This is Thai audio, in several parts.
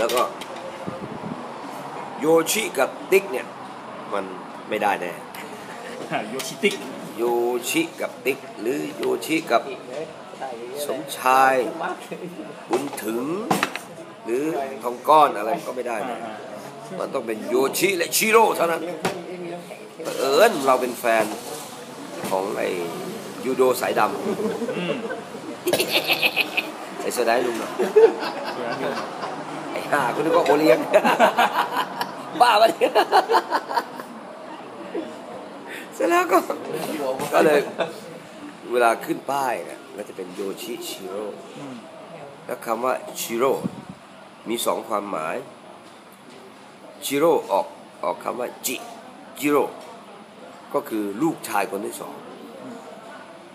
แล้วก็โยชิกับติ๊กเนี่ย มันไม่ได้แน่โยชิติกโยชิกับติ๊ก หรือโยชิกับสมชาย บุญถึง หรือทองก้อนอะไรก็ไม่ได้นะมันต้องเป็นโยชิและชิโร่เท่านั้นเอิญเราเป็นแฟนของไอ้ยูโดสายดอืมำใส่เสื้อได้ลุงหน่อยไอ้ห่าคุณนึกว่าโอเลี้ยง บ้าปะเนี่ยเสร็จแล้วก็ ก็เลยเวลาขึ้นป้ายเนี่ยก็จะเป็นโยชิชิโร่แล้วคำว่าชิโร่มีสองความหมายชิโร่ออกออกคำว่าจิจิโร่ก็คือลูกชายคนที่สอง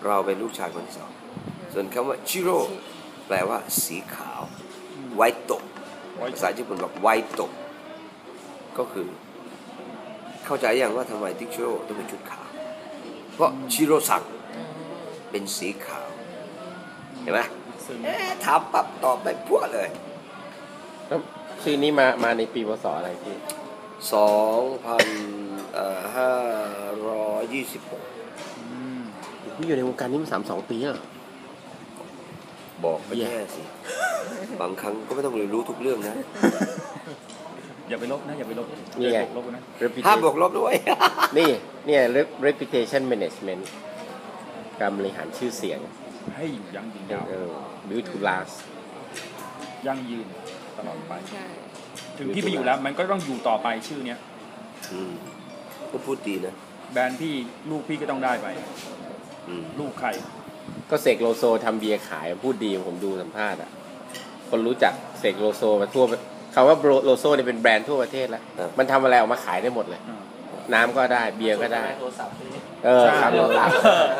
เราเป็นลูกชายคนที่สองส่วนคำว่าชิโร่แปลว่าสีขาว ไวโตะไว้ ภาษาญี่ปุ่นบอกไวโตะก็คือ เข้าใจยังว่าทำไมติ๊กชิโร่ต้องเป็นชุดขาว เพราะชิโร่สักเป็นสีขาว เห็นไหมซึ่งเอ๊ะถามปั๊บตอบไปพวกเลยแล้วชื่อนี้มามาในปีพศอะไรพี่สองพันห้าร้อยยี่สิบหกอืมพี่อยู่ในวงการนี้มาสามสองปีแล้วเหรอบอกไปแย่แย่สิ บางครั้งก็ไม่ต้องเรียนรู้ทุกเรื่องนะ อย่าไปลบนะ อย่าไปลบนี่ไง อย่าลบนะ Reputation ห้ามบวกลบด้วย นี่เนี่ย Rep- reputation management การบริหารชื่อเสียงให้ยั่งยืนยาวเออ build to last ยั่งยืนตลอดไป ใช่ ถึงพี่ไปอยู่แล้ว มันก็ต้องอยู่ต่อไปชื่อเนี้ยอืมก็พูดดีนะแบรนด์พี่ลูกพี่ก็ต้องได้ไป อืมลูกใครก็เสกโลโซทำเบียร์ขายพูดดีผมดูสัมภาษณ์อะ คนรู้จักเสกโลโซมาทั่วคำว่าโลโซเนี่ยเป็นแบรนด์ทั่วประเทศแล้ว มันทำอะไรออกมาขายได้หมดเลยอ่าน้ำก็ได้เบียร์ก็ได้เออใช่ครับโทรศัพท์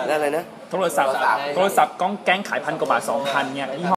นั่นอะไรนะโทรศัพท์โทรศัพท์ก้องแก๊งขายพันกว่าบาทสองพันเนี่ยยี่ห้อ